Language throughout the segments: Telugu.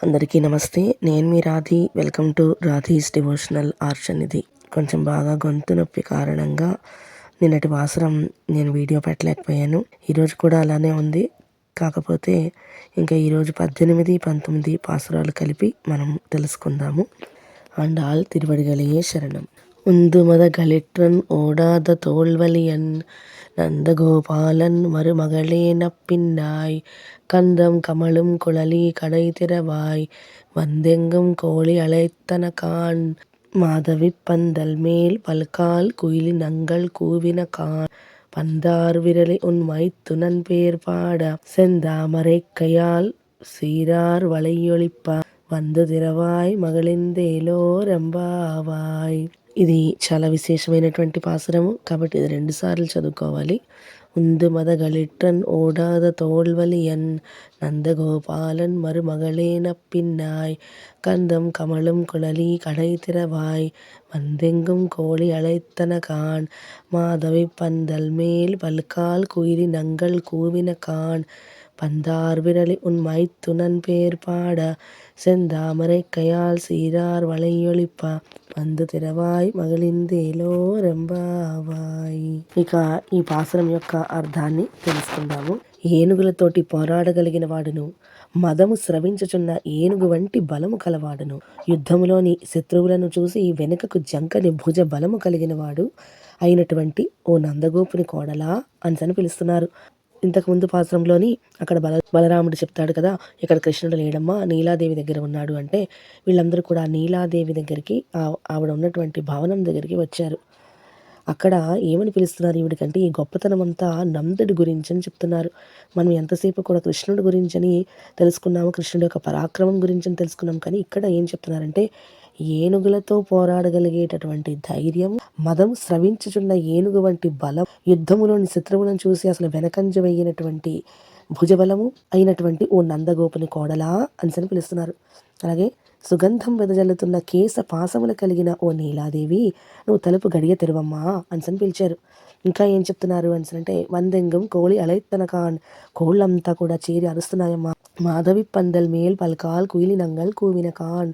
అందరికీ నమస్తే నేను మీ Radhi welcome to Radhi's devotional arts అనేది కొంచెం బాగా గొంతు నొప్పి కారణంగా నిన్నటి వాసరం నేను వీడియో పెట్టలేకపోయాను ఈరోజు కూడా అలానే ఉంది కాకపోతే ఇంకా ఈరోజు పద్దెనిమిది పంతొమ్మిది పాసురాలు కలిపి మనం తెలుసుకుందాము అండ్ ఆల్ తిరువడిగలిగే శరణం உந்துமத களிற்றன் ஓடாத தோல்வலியன் நந்தகோபாலன் மருமகளே நப்பின்னாய். கந்தம் கமழும் குழலி கடை திறவாய். வந்தெங்கும் கோழி அழைத்தன கான் மாதவி பந்தல் மேல் பல்கால் குயிலி நங்கள் கூவின கான் பந்தார் விரலி உன் மைத்துனன் பேர் பாட. செந்தாமரை கையால் சீரார் வளையொழிப்ப. வந்து திரவாய் மகளிந்தேலோ ரெம்பாவாய் ఇది చాలా విశేషమైనటువంటి పాసురము కాబట్టి ఇది రెండుసార్లు చదువుకోవాలి உந்து மதகளிற்றன் ஓடாத தோல்வலியன் நந்தகோபாலன் மருமகளேன பின்னாய் கந்தம் கமலும் குழலி கடை திறவாய் வந்தெங்கும் கோழி அழைத்தன கான் மாதவி பந்தல் மேல் பல்கால் குயிரி நங்கள் கூவின கான் பந்தார் விரலி உன் மைத்துனன் பேர் பாட செந்தாமரை கையால் சீரார் வளையொழிப்ப వందు తెరవాయ్ మగిలిందేలో రెంబావాయ్ ఇక ఈ పాసరం యొక్క అర్థాన్ని తెలుసుకుందాము ఏనుగులతోటి పోరాడగలిగిన వాడును మదము స్రవించుచున్న ఏనుగు వంటి బలము కలవాడును యుద్ధములోని శత్రువులను చూసి వెనుకకు జంకని భుజ బలము కలిగిన వాడు అయినటువంటి ఓ నందగోపుని కోడలా అని పిలుస్తున్నారు ఇంతకుముందు పాత్రంలోని అక్కడ బల బలరాముడు చెప్తాడు కదా ఇక్కడ కృష్ణుడు లేడమ్మా నీలాదేవి దగ్గర ఉన్నాడు అంటే వీళ్ళందరూ కూడా నీలాదేవి దగ్గరికి ఆవిడ ఉన్నటువంటి భవనం దగ్గరికి వచ్చారు. అక్కడ ఏమని పిలుస్తున్నారు ఈవిడికంటే ఈ గొప్పతనం అంతా నందుడి గురించి అని చెప్తున్నారు. మనం ఎంతసేపు కూడా కృష్ణుడి గురించి అని తెలుసుకున్నాము కృష్ణుడి యొక్క పరాక్రమం గురించి అని తెలుసుకున్నాం. కానీ ఇక్కడ ఏం చెప్తున్నారంటే ఏనుగులతో పోరాడగలిగేటటువంటి ధైర్యం మదం స్రవించుచున్న ఏనుగు వంటి బలం యుద్ధములోని శత్రువులను చూసి అసలు వెనకంజ వేయనటువంటి భుజబలము అయినటువంటి ఓ నందగోపుని కోడలా అని పిలుస్తున్నారు. అలాగే సుగంధం వెదజల్లుతున్న కేశ పాసములు కలిగిన ఓ నీలాదేవి నువ్వు తలుపు గడియ తెరువమ్మా అనిసని పిలిచారు. ఇంకా ఏం చెప్తున్నారు అంటే వందెంగం కోళి అలైత్తన కాన్ కోళ్ళంతా కూడా చేరి అరుస్తున్నాయమ్మా. మాధవి పందల్ మేల్ పల్కాల్ కుయిలి నంగల్ కూవిన కాన్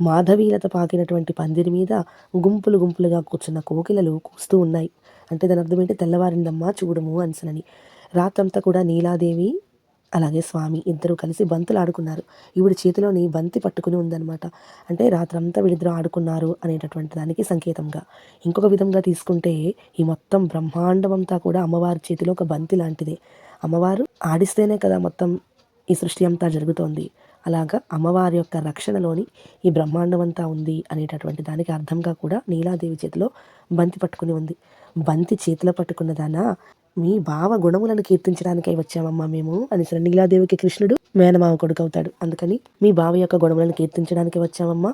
మాధవీలత పాకినటువంటి పందిరి మీద గుంపులు గుంపులుగా కూర్చున్న కోకిలలు కూస్తూ ఉన్నాయి. అంటే దాని అర్థం ఏంటి? తెల్లవారిందమ్మా చూడము అనిసనని. రాత్రంతా కూడా నీలాదేవి అలాగే స్వామి ఇద్దరు కలిసి బంతులు ఆడుకున్నారు ఈవిడ చేతిలోని బంతి పట్టుకుని ఉందన్నమాట. అంటే రాత్రంతా వీళ్ళిద్దరు ఆడుకున్నారు అనేటటువంటి దానికి సంకేతంగా. ఇంకొక విధంగా తీసుకుంటే ఈ మొత్తం బ్రహ్మాండం అంతా కూడా అమ్మవారి చేతిలో ఒక బంతి లాంటిదే. అమ్మవారు ఆడిస్తేనే కదా మొత్తం ఈ సృష్టి అంతా జరుగుతోంది. అలాగా అమ్మవారి యొక్క రక్షణలోని ఈ బ్రహ్మాండం అంతా ఉంది అనేటటువంటి దానికి అర్థంగా కూడా నీలాదేవి చేతిలో బంతి పట్టుకుని ఉంది. బంతి చేతిలో పట్టుకున్నదానా మీ భావ గుణములను కీర్తించడానికై వచ్చామమ్మా మేము అని సరే నీలాదేవికి కృష్ణుడు మేనమావ కొడుకు అవుతాడు అందుకని మీ బావ యొక్క గుణములను కీర్తించడానికి వచ్చామమ్మా.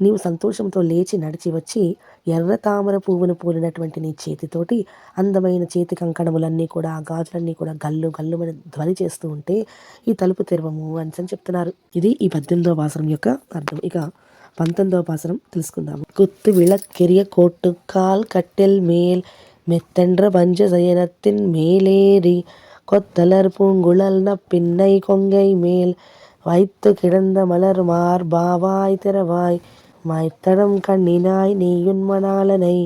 నీవు సంతోషంతో లేచి నడిచి వచ్చి ఎర్ర తామర పువ్వును పూలినటువంటి నీ చేతితోటి అందమైన చేతి కంకణములన్నీ కూడా ఆ గాజులన్నీ కూడా గల్లు గల్లుమని ధ్వని చేస్తూ ఉంటే ఈ తలుపు తెరవము అని చెప్తున్నారు ఇది ఈ పద్దెనిమిదవ వాసనం యొక్క అర్థం ఇక పంతొమ్మిదవ పాసరం తెలుసుకుందాము కుత్తు విళక్కెరియ కోట్టు కాల్ కట్టెల్ మేల్ மெத்தென்ற பஞ்ச சயனத்தின் மேலேறி கொத்தலர் பூங்குழல் பின்னை கொங்கை மேல் வைத்து கிடந்த மலர் மார்பாவாய் திறவாய் மைத்தடம் கண்ணினாய் நீயுன்மணாலனை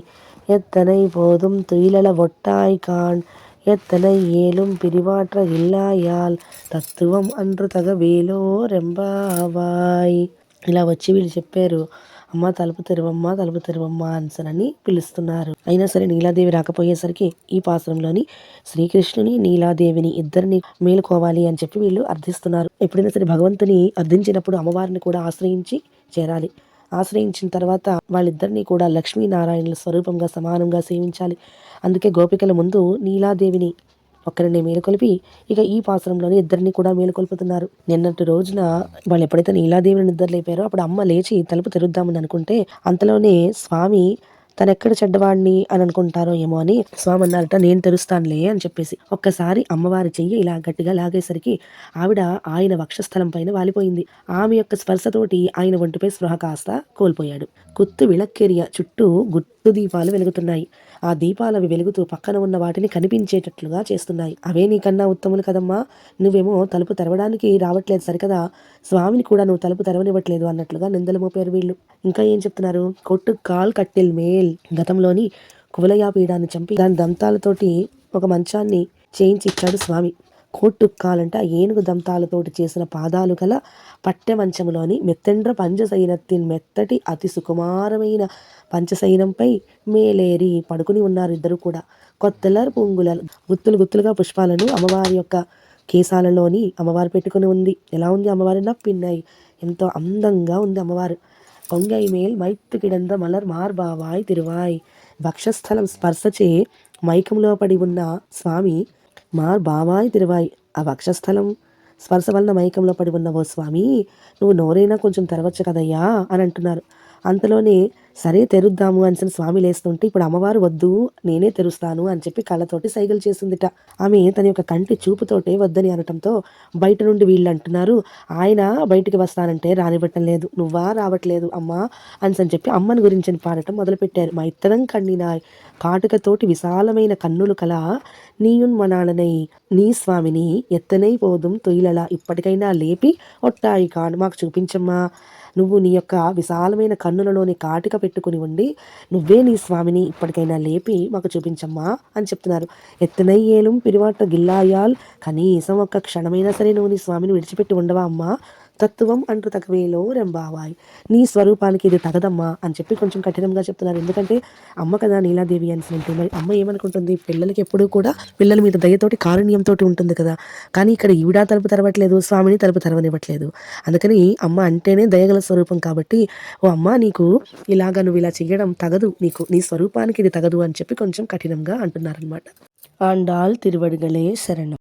எத்தனை போதும் துயிலள ஒட்டாய் கான் எத்தனை ஏலும் பிரிவாற்ற இல்லாயால் తత్వం అండ్రు తగవేలో రెంబావాయ్ ఇలా వచ్చి వీళ్ళు చెప్పారు అమ్మ తలుపు తెరవమ్మ తలుపు తెరవమ్మ అన్సనని పిలుస్తున్నారు అయినా సరే నీలాదేవి రాకపోయేసరికి ఈ పాసరంలోని శ్రీకృష్ణుని నీలాదేవిని ఇద్దరిని మేలుకోవాలి అని చెప్పి వీళ్ళు అర్థిస్తున్నారు ఎప్పుడైనా సరే భగవంతుని అర్థించినప్పుడు అమ్మవారిని కూడా ఆశ్రయించి చేరాలి ఆశ్రయించిన తర్వాత వాళ్ళిద్దరినీ కూడా లక్ష్మీనారాయణుల స్వరూపంగా సమానంగా సేవించాలి. అందుకే గోపికల ముందు నీలాదేవిని ఒక్కరిని మేలుకొలిపి ఇక ఈ పాసరంలోని ఇద్దరిని కూడా మేలుకొల్పుతున్నారు. నిన్నటి రోజున వాళ్ళు ఎప్పుడైతే నీలాదేవిని నిద్ర లేపారో అప్పుడు అమ్మ లేచి తలుపు తెరుద్దామని అనుకుంటే అంతలోనే స్వామి తనెక్కడ చెడ్డవాడిని అని అనుకుంటారో ఏమో అని స్వామి అన్నారట నేను తెరుస్తానులే అని చెప్పేసి. ఒక్కసారి అమ్మవారి చెయ్యి ఇలా గట్టిగా లాగేసరికి ఆవిడ ఆయన వక్షస్థలం పైన వాలిపోయింది. ఆమె యొక్క స్పర్శతోటి ఆయన ఒంటిపై స్పృహ కాస్త కోల్పోయాడు. కుత్తు విళక్కెరియ చుట్టూ గుట్టు దీపాలు వెలుగుతున్నాయి. ఆ దీపాలవి వెలుగుతూ పక్కన ఉన్న వాటిని కనిపించేటట్లుగా చేస్తున్నాయి. అవే నీకన్నా ఉత్తములు కదమ్మా. నువ్వేమో తలుపు తెరవడానికి రావట్లేదు సరికదా. స్వామిని కూడా నువ్వు తలుపు తెరవనివ్వట్లేదు అన్నట్లుగా నిందలు మోపారు వీళ్ళు. ఇంకా ఏం చెప్తున్నారు? కొట్టు కాల్ కట్టెల్ మేల్. గతంలోని కువలయా పీడాన్ని చంపి దాని దంతాలతోటి ఒక మంచాన్ని చేయించి ఇచ్చాడు స్వామి. కోట్టుక్కాలంటే ఆ ఏనుగు దంతాలతోటి చేసిన పాదాలు గల పట్టె మంచములోని మెత్తెండ్ర పంచసైనత్తిన్ మెత్తటి అతి సుకుమారమైన పంచసైనంపై మేలేరి పడుకుని ఉన్నారు ఇద్దరు కూడా. కొత్తలర్ పొంగుల గుత్తులు గుత్తులుగా పుష్పాలను అమ్మవారి యొక్క కేశాలలోని అమ్మవారు పెట్టుకుని ఉంది. ఎలా ఉంది అమ్మవారి నప్పిన్నాయి ఎంతో అందంగా ఉంది అమ్మవారు. కొంగై మేల్ మైత్తు కిడంద మలర్ మార్బావాయ్ తిరువాయ్. భక్షస్థలం స్పర్శచే మైకంలో పడి ఉన్న స్వామి మార్ బావాయ్ తిరువాయ్. ఆ వక్షస్థలం స్పర్శ వలన మైకంలో పడి ఉన్న ఓ స్వామి నువ్వు నోరైనా కొంచెం తెరవచ్చు కదయ్యా అని అంటున్నారు. అంతలోనే సరే తెరుద్దాము అని స్వామి లేస్తుంటే ఇప్పుడు అమ్మవారు వద్దు నేనే తెరుస్తాను అని చెప్పి కళ్ళతోటి సైగలు చేసిందిట. ఆమె తన యొక్క కంటి చూపుతోటే వద్దని అనటంతో బయట నుండి వీళ్ళు అంటున్నారు ఆయన బయటికి వస్తానంటే రానివ్వటం లేదు నువ్వా రావట్లేదు అమ్మా అని చెప్పి అమ్మని గురించి పాడటం మొదలుపెట్టారు. మా ఇత్తరం కണ്ണിనాయ్ కాటుకతోటి విశాలమైన కన్నులు కల నీయున్మనాళనై నీ స్వామిని ఎత్తనై పోదుం తొయిలలా ఇప్పటికైనా లేపి ఒట్టాయి కాను మాకు చూపించమ్మా నువ్వు నీ యొక్క విశాలమైన కన్నులలోని కాటిక పెట్టుకుని ఉండి నువ్వే నీ స్వామిని ఇప్పటికైనా లేపి మాకు చూపించమ్మా అని చెప్తున్నారు. ఎత్తనయ్యేలు పిరివాట గిల్లాయాల్ కనీసం ఒక్క క్షణమైనా సరే నువ్వు నీ స్వామిని విడిచిపెట్టి ఉండవా అమ్మా? తత్వం అంటూ తగవేలో రెంబావాయ్ నీ స్వరూపానికి ఇది తగదమ్మా అని చెప్పి కొంచెం కఠినంగా చెప్తున్నారు. ఎందుకంటే అమ్మ కదా నీలాదేవి అని అంటే మరి అమ్మ ఏమనుకుంటుంది? పిల్లలకి ఎప్పుడూ కూడా పిల్లల మీద దయతోటి కారుణ్యంతో ఉంటుంది కదా. కానీ ఇక్కడ ఈవిడ తలుపు తెరవట్లేదు స్వామిని తలుపు తెరవనివ్వట్లేదు. అందుకని అమ్మ అంటేనే దయగల స్వరూపం కాబట్టి ఓ అమ్మ నీకు ఇలాగా నువ్వు ఇలా చేయడం తగదు. నీకు నీ స్వరూపానికి ఇది తగదు అని చెప్పి కొంచెం కఠినంగా అంటున్నారనమాట ఆండాల్ తిరువడుగలే శరణం.